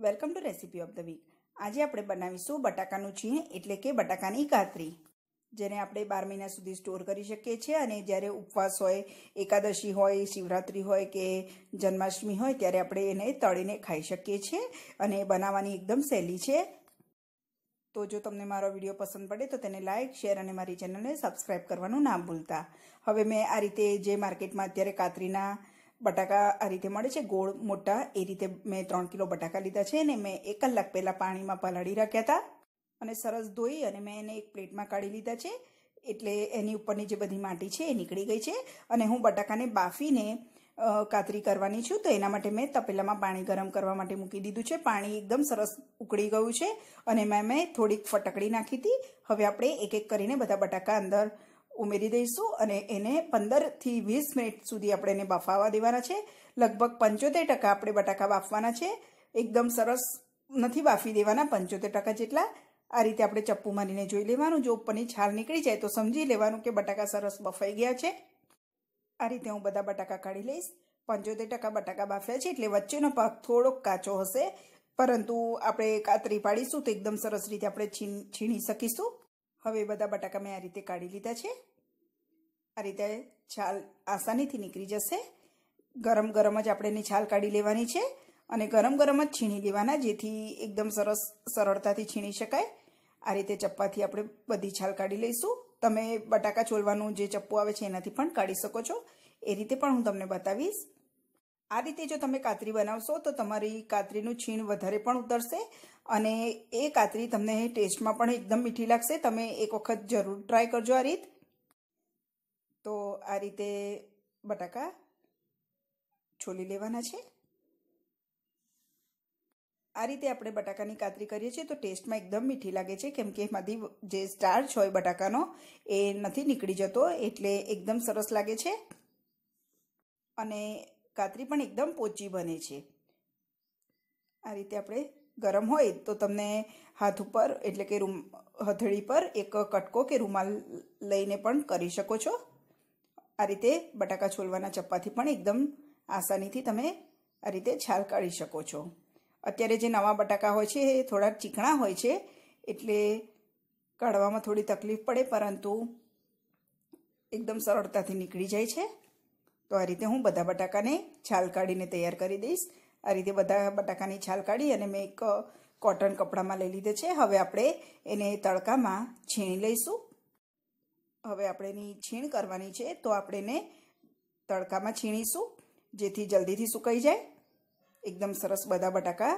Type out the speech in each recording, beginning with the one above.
Welcome to recipe of the week. આજે આપણે બનાવીશું બટાકાનું છીણ, એટલે કે બટાકાની કાતરી, જેને આપણે બાર મહિના સુધી સ્ટોર કરી શકીએ છીએ. અને જ્યારે ઉપવાસ હોય, એકાદશી હોય, શિવરાત્રિ હોય કે જન્માષ્ટમી હોય, ત્યારે આપણે એને તળીને ખાઈ શકીએ છીએ અને બનાવવાની એકદમ સહેલી છે. તો જો તમને મારો વીડિયો પસંદ પડે, તો તેને લાઇક શેર અને મારી ચેનલને સબસ્ક્રાઈબ કરવાનું ના ભૂલતા. હવે મેં આ રીતે જે માર્કેટમાં અત્યારે કાતરીના બટાકા આ રીતે મળે છે. ગોળ મોટા, એ રીતે મેં ત્રણ કિલો બટાકા લીધા છે અને મેં એક કલાક પહેલાં પાણીમાં પલાળી રાખ્યા હતા અને સરસ ધોઈ અને મેં એને એક પ્લેટમાં કાઢી લીધા છે. એટલે એની ઉપરની જે બધી માટી છે એ નીકળી ગઈ છે અને હું બટાકાને બાફીને કાતરી કરવાની છું. તો એના માટે મેં તપેલામાં પાણી ગરમ કરવા માટે મૂકી દીધું છે. પાણી એકદમ સરસ ઉકળી ગયું છે અને એમાં મેં થોડીક ફટકડી નાખી હતી. હવે આપણે એક એક કરીને બધા બટાકા અંદર ઉમેરી દઈશું અને એને પંદરથી વીસ મિનિટ સુધી આપણે એને બફાવા દેવાના છે. લગભગ પંચોતેર ટકા આપણે બટાકા બાફવાના છે. એકદમ સરસ નથી બાફી દેવાના, પંચોતેર ટકા જેટલા. આ રીતે આપણે ચપ્પુ મારીને જોઈ લેવાનું. જો ઉપરની છાલ નીકળી જાય તો સમજી લેવાનું કે બટાકા સરસ બફાઈ ગયા છે. આ રીતે હું બધા બટાકા કાઢી લઈશ. પંચોતેર ટકા બટાકા બાફ્યા છે એટલે વચ્ચેનો ભાગ થોડોક કાચો હશે. પરંતુ આપણે કાતરી પાડીશું તો એકદમ સરસ રીતે આપણે છીણ છીણી શકીશું. હવે બધા બટાકા મેં આ રીતે કાઢી લીધા છે. આ રીતે છાલ આસાનીથી નીકળી જશે. ગરમ ગરમ જ આપણે એની છાલ કાઢી લેવાની છે અને ગરમ ગરમ જ છીણી લેવાના જેથી એકદમ સરસ સરળતાથી છીણી શકાય. આ રીતે ચપ્પાથી આપણે બધી છાલ કાઢી લઈશું. તમે બટાકા છોલવાનું જે ચપ્પુ આવે છે એનાથી પણ કાઢી શકો છો. એ રીતે પણ હું તમને બતાવીશ. આ રીતે જો તમે કાતરી બનાવશો તો તમારી કાતરીનું છીણ વધારે પણ ઉતરશે અને એ કાતરી તમને ટેસ્ટમાં પણ એકદમ મીઠી લાગશે. તમે એક વખત જરૂર ટ્રાય કરજો આ રીત. તો આ રીતે બટાકા છોલી લેવાના છે. આ રીતે આપણે બટાકાની કાતરી કરીએ છીએ તો ટેસ્ટમાં એકદમ મીઠી લાગે છે, કેમ કે એમાંથી જે સ્ટાર્ચ હોય બટાકાનો એ નથી નીકળી જતો, એટલે એકદમ સરસ લાગે છે. અને કાતરી પણ એકદમ પોચી બને છે. આ રીતે આપણે ગરમ હોય તો તમને હાથ ઉપર, એટલે કે રૂમ, હથેળી પર એક કટકો કે રૂમાલ લઈને પણ કરી શકો છો. આ રીતે બટાકા છોલવાના ચપ્પાથી પણ એકદમ આસાનીથી તમે આ રીતે છાલ કાઢી શકો છો. અત્યારે જે નવા બટાકા હોય છે, એ થોડા ચીકણા હોય છે, એટલે કાઢવામાં થોડી તકલીફ પડે, પરંતુ એકદમ સરળતાથી નીકળી જાય છે. તો આ રીતે હું બધા બટાકાને છાલ કાઢીને તૈયાર કરી દઈશ. આ રીતે બધા બટાકાની છાલ કાઢી અને મેં એક કોટન કપડામાં લઈ લીધે છે. હવે આપણે એને તડકામાં છીણી લઈશું. હવે આપણે એની છીણ કરવાની છે તો આપણે એને તડકામાં છીણીશું, જેથી જલ્દીથી સુકાઈ જાય. એકદમ સરસ બધા બટાકા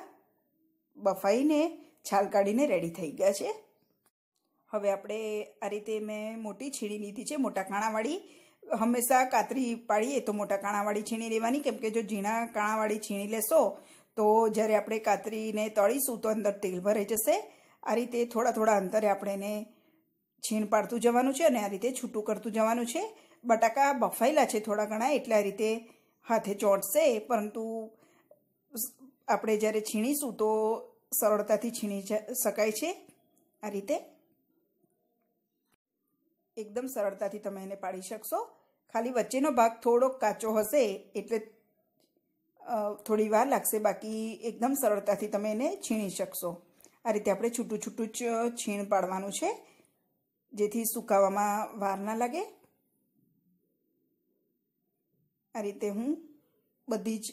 બફાઈને, છાલ કાઢીને રેડી થઈ ગયા છે. હવે આપણે આ રીતે મેં મોટી છીણી લીધી છે, મોટા કાણાવાળી. હંમેશા કાતરી પાડીએ તો મોટા કાણાવાળી છીણી લેવાની કેમ કે જો ઝીણા કાણાવાળી છીણી લેશો તો જ્યારે આપણે કાતરીને તળીશું તો અંદર તેલ ભરાઈ જશે. આ રીતે થોડા થોડા અંતરે આપણે એને છીણ પાડતું જવાનું છે અને આ રીતે છૂટું કરતું જવાનું છે. બટાકા બફાયેલા છે થોડા ઘણા, એટલે આ રીતે હાથે ચોંટશે. પરંતુ આપણે જ્યારે છીણીશું તો સરળતાથી છીણી શકાય છે. આ રીતે એકદમ સરળતાથી તમે એને પાડી શકશો. ખાલી વચ્ચેનો ભાગ થોડોક કાચો હશે, એટલે થોડી વાર લાગશે. બાકી એકદમ સરળતાથી તમે એને છીણી શકશો. આ રીતે આપણે છૂટું છૂટું જ છીણ પાડવાનું છે. જેથી સુકાવામાં વાર ના લાગે. આ રીતે હું બધી જ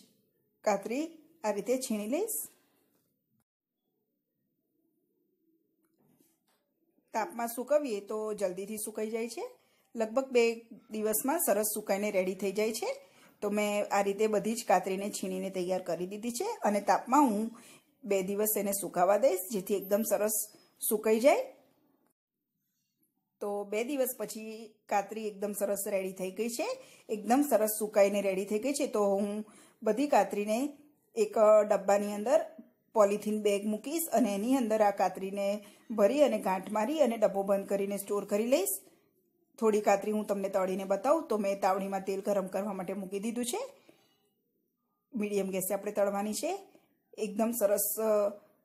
કાતરી આ રીતે છીણી લઈશ. તાપમાં સુકવીએ તો જલ્દીથી સુકાઈ જાય છે. લગભગ બે દિવસમાં સરસ સુકાઈને રેડી થઈ જાય છે. તો મેં આ રીતે બધી જ કાતરીને છીણીને તૈયાર કરી દીધી છે અને તાપમાં હું બે દિવસ એને સુકાવા દઈશ જેથી એકદમ સરસ સુકાઈ જાય. તો બે દિવસ પછી કાતરી એકદમ સરસ રેડી થઈ ગઈ છે. એકદમ સરસ સુકાઈને રેડી થઈ ગઈ છે. તો હું બધી કાતરીને એક ડબ્બાની અંદર પોલિથીન બેગ મૂકીશ અને એની અંદર આ કાતરીને ભરી અને ગાંઠ મારી અને ડબ્બો બંધ કરીને સ્ટોર કરી લઈશ. થોડી કાતરી હું તમને તળીને બતાવું. તો મેં તાવડીમાં તેલ ગરમ કરવા માટે મૂકી દીધું છે. મીડિયમ ગેસે આપણે તળવાની છે. એકદમ સરસ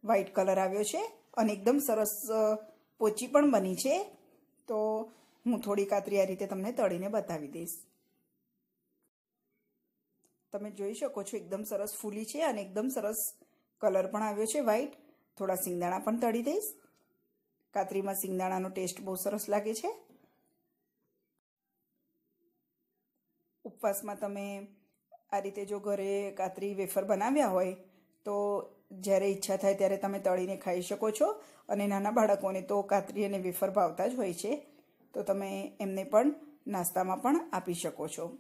વ્હાઇટ કલર આવ્યો છે અને એકદમ સરસ પોચી પણ બની છે. તો હું થોડી કાતરી આ રીતે તમને તળીને બતાવી દઈશ. તમે જોઈ શકો છો એકદમ સરસ ફૂલી છે અને એકદમ સરસ કલર પણ આવ્યો છે વ્હાઈટ. થોડા સિંગદાણા પણ તળી દઈશ. કાતરીમાં સિંગદાણાનો ટેસ્ટ બહુ સરસ લાગે છે. ઉપવાસમાં તમે આ રીતે જો ઘરે કાતરી વેફર બનાવ્યા હોય તો જ્યારે ઈચ્છા થાય ત્યારે તમે તળીને ખાઈ શકો છો અને નાના બાળકોને તો કાતરી અને વેફર ભાવતા જ હોય છે. તો તમે એમને પણ નાસ્તામાં પણ આપી શકો છો.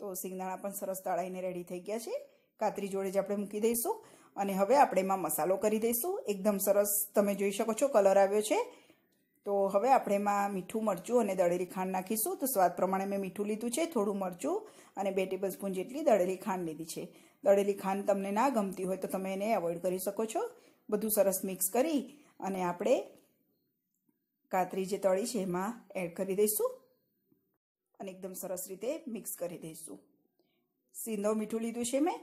તો સિંગદાણા પણ સરસ તળાઈને રેડી થઈ ગયા છે. કાતરી જોડે જ આપણે મૂકી દઈશું અને હવે આપણે એમાં મસાલો કરી દઈશું. એકદમ સરસ તમે જોઈ શકો છો કલર આવ્યો છે. તો હવે આપણે એમાં મીઠું, મરચું અને દળેલી ખાંડ નાખીશું. તો સ્વાદ પ્રમાણે મેં મીઠું લીધું છે, થોડું મરચું અને બે ટેબલ સ્પૂન જેટલી દળેલી ખાંડ લીધી છે. દળેલી ખાંડ તમને ના ગમતી હોય તો તમે એને એવોઇડ કરી શકો છો. બધું સરસ મિક્સ કરી અને આપણે કાતરી જે તળી છે એમાં એડ કરી દઈશું અને એકદમ સરસ રીતે મિક્સ કરી દઈશું. સિંધો મીઠું લીધું છે મેં.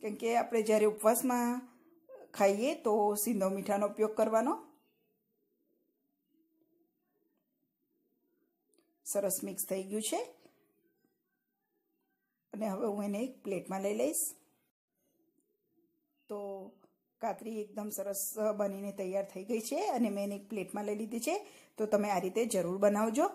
કેમ કે આપણે જ્યારે ઉપવાસમાં ખાઈએ તો સિંધો મીઠાનો ઉપયોગ કરવાનો. સરસ મિક્સ થઈ ગયું છે. અને હવે હું એને એક પ્લેટમાં લઈ લઈશ. તો કાતરી એકદમ સરસ બનીને તૈયાર થઈ ગઈ છે અને મેં એક પ્લેટમાં લઈ લીધી છે. તો તમે આ રીતે જરૂર બનાવજો.